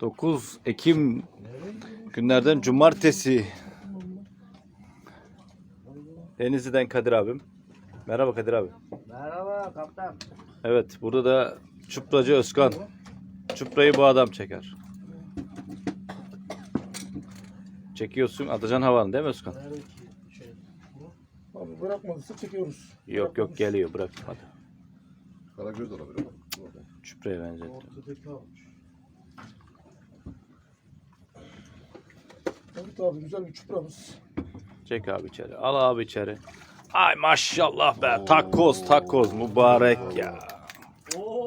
9 Ekim günlerden cumartesi. Denizli'den Kadir abim. Merhaba Kadir abi. Merhaba kaptan. Evet burada da çupracı Özkan. Çuprayı bu adam çeker. Çekiyorsun atacan havanı değil mi Özkan? Abi bırakmadıysa çekiyoruz. Yok yok geliyor bırak hadi. Karagöz olabilir. Çupraya benzettim. Ortadaki almış. Evet abi güzel bir çupramız. Çek abi içeri. Al abi içeri. Ay maşallah be. Takoz takoz mübarek ya.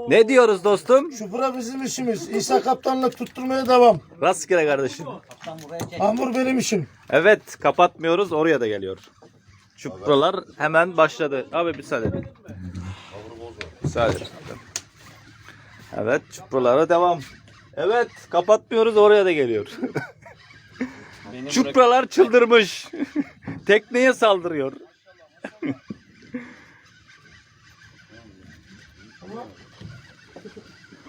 Ne diyoruz dostum? Çupra bizim işimiz. İsa kaptanlık tutturmaya devam. Rastgele kardeşim. Hamur benim işim. Evet kapatmıyoruz oraya da geliyor. Çupralar hemen başladı. Abi müsaade edin. Müsaade edin. Evet çupralara devam. Evet kapatmıyoruz oraya da geliyor. Çupralar çıldırmış. Tekneye saldırıyor.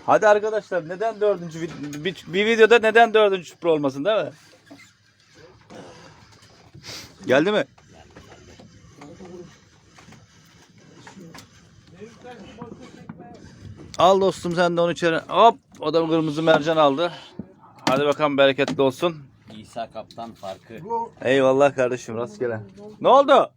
Hadi arkadaşlar neden dördüncü vid- bir, bir videoda neden dördüncü çupra olmasın değil mi? Geldi mi? Al dostum sen de onu içeri. Hop o da kırmızı mercan aldı. Hadi bakalım bereketli olsun. İsa kaptan farkı. Eyvallah kardeşim rastgele. Ne oldu?